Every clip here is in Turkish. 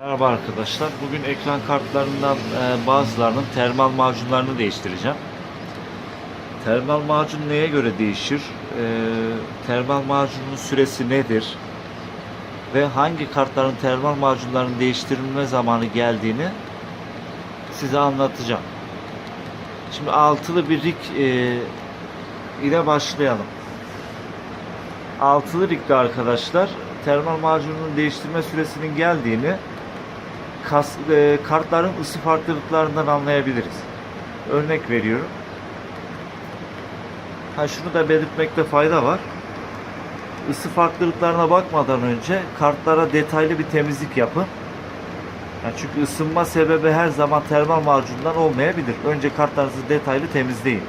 Merhaba arkadaşlar. Bugün ekran kartlarından e, bazılarının termal macunlarını değiştireceğim. Termal macun neye göre değişir? E, termal macunun süresi nedir? Ve hangi kartların termal macunlarının değiştirilme zamanı geldiğini size anlatacağım. Şimdi altılı bir rig e, ile başlayalım. Altılı rigde arkadaşlar termal macunun değiştirme süresinin geldiğini kas, e, kartların ısı farklılıklarından anlayabiliriz. Örnek veriyorum. Ha şunu da belirtmekte fayda var. Isı farklılıklarına bakmadan önce kartlara detaylı bir temizlik yapın. Yani çünkü ısınma sebebi her zaman termal macundan olmayabilir. Önce kartlarınızı detaylı temizleyin.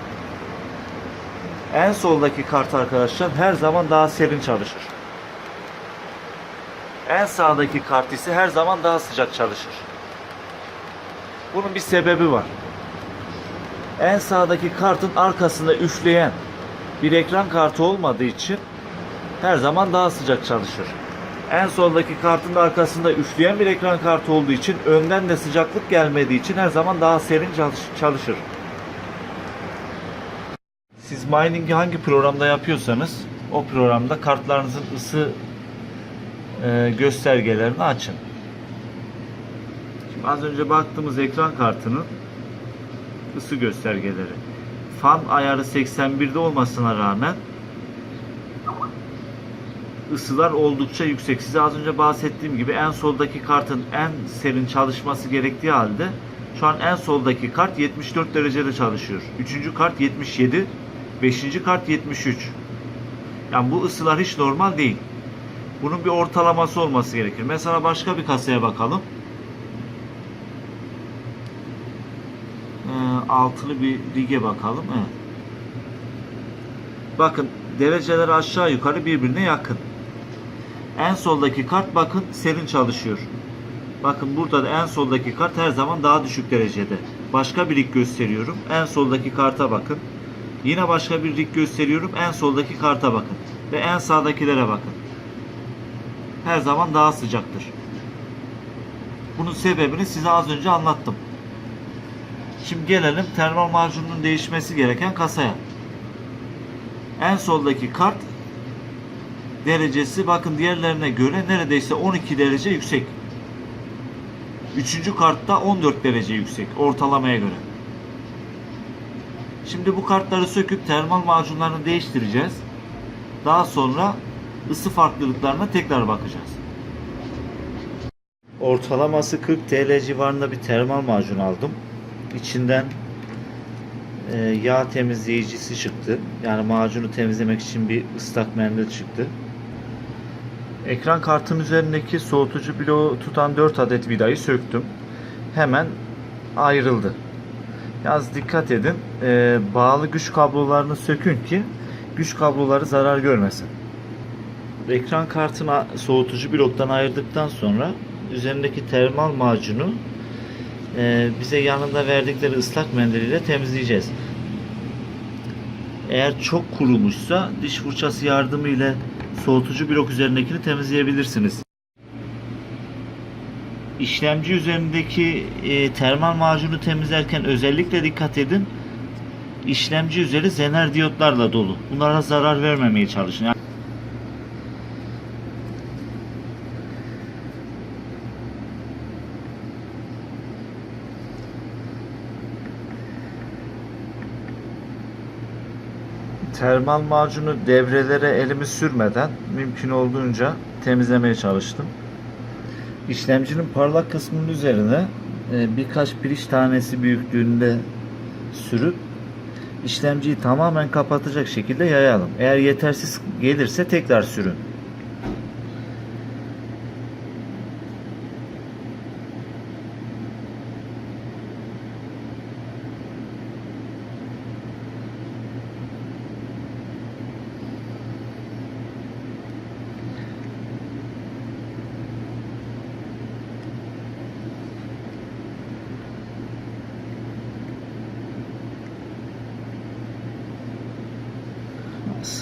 En soldaki kart arkadaşlar her zaman daha serin çalışır. En sağdaki kart ise her zaman daha sıcak çalışır. Bunun bir sebebi var. En sağdaki kartın arkasında üfleyen bir ekran kartı olmadığı için her zaman daha sıcak çalışır. En soldaki kartın da arkasında üfleyen bir ekran kartı olduğu için önden de sıcaklık gelmediği için her zaman daha serin çalış- çalışır. Siz mining'i hangi programda yapıyorsanız o programda kartlarınızın ısı e, göstergelerini açın. Şimdi az önce baktığımız ekran kartının ısı göstergeleri. Fan ayarı 81'de olmasına rağmen ısılar oldukça yüksek. Size az önce bahsettiğim gibi en soldaki kartın en serin çalışması gerektiği halde şu an en soldaki kart 74 derecede çalışıyor. Üçüncü kart 77, beşinci kart 73. Yani bu ısılar hiç normal değil. Bunun bir ortalaması olması gerekir. Mesela başka bir kasaya bakalım. Ee, altılı bir lige bakalım. Bakın dereceler aşağı yukarı birbirine yakın. En soldaki kart bakın serin çalışıyor. Bakın burada da en soldaki kart her zaman daha düşük derecede. Başka bir lig gösteriyorum. En soldaki karta bakın. Yine başka bir lig gösteriyorum. En soldaki karta bakın. Ve en sağdakilere bakın her zaman daha sıcaktır. Bunun sebebini size az önce anlattım. Şimdi gelelim termal macunun değişmesi gereken kasaya. En soldaki kart derecesi bakın diğerlerine göre neredeyse 12 derece yüksek. Üçüncü kartta 14 derece yüksek ortalamaya göre. Şimdi bu kartları söküp termal macunlarını değiştireceğiz. Daha sonra ısı farklılıklarına tekrar bakacağız. Ortalaması 40 TL civarında bir termal macun aldım. İçinden e, yağ temizleyicisi çıktı. Yani macunu temizlemek için bir ıslak mendil çıktı. Ekran kartın üzerindeki soğutucu bloğu tutan 4 adet vidayı söktüm. Hemen ayrıldı. Yalnız dikkat edin. e, bağlı güç kablolarını sökün ki güç kabloları zarar görmesin. Ekran kartını soğutucu bloktan ayırdıktan sonra üzerindeki termal macunu e, bize yanında verdikleri ıslak mendil ile temizleyeceğiz. Eğer çok kurumuşsa diş fırçası yardımı ile soğutucu blok üzerindekini temizleyebilirsiniz. İşlemci üzerindeki e, termal macunu temizlerken özellikle dikkat edin. İşlemci üzeri zener diyotlarla dolu. Bunlara zarar vermemeye çalışın. Yani termal macunu devrelere elimi sürmeden mümkün olduğunca temizlemeye çalıştım. İşlemcinin parlak kısmının üzerine e, birkaç piriş tanesi büyüklüğünde sürüp işlemciyi tamamen kapatacak şekilde yayalım. Eğer yetersiz gelirse tekrar sürün.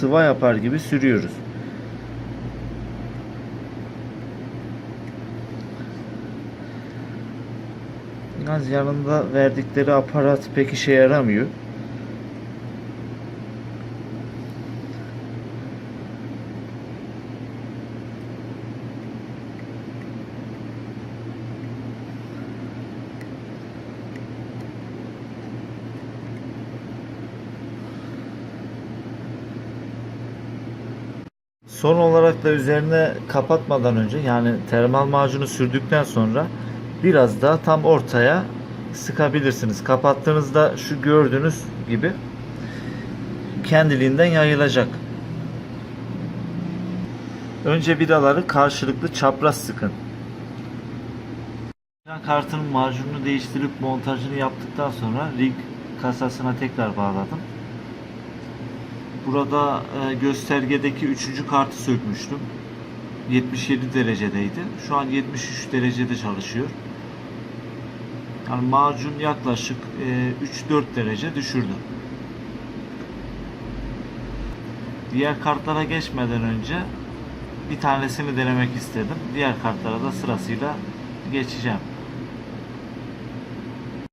sıva yapar gibi sürüyoruz. Yalnız yanında verdikleri aparat pek işe yaramıyor. Son olarak da üzerine kapatmadan önce yani termal macunu sürdükten sonra biraz daha tam ortaya sıkabilirsiniz. Kapattığınızda şu gördüğünüz gibi kendiliğinden yayılacak. Önce vidaları karşılıklı çapraz sıkın. Kartının macununu değiştirip montajını yaptıktan sonra rig kasasına tekrar bağladım. Burada e, göstergedeki üçüncü kartı sökmüştüm. 77 derecedeydi. Şu an 73 derecede çalışıyor. Yani macun yaklaşık e, 3-4 derece düşürdü. Diğer kartlara geçmeden önce bir tanesini denemek istedim. Diğer kartlara da sırasıyla geçeceğim.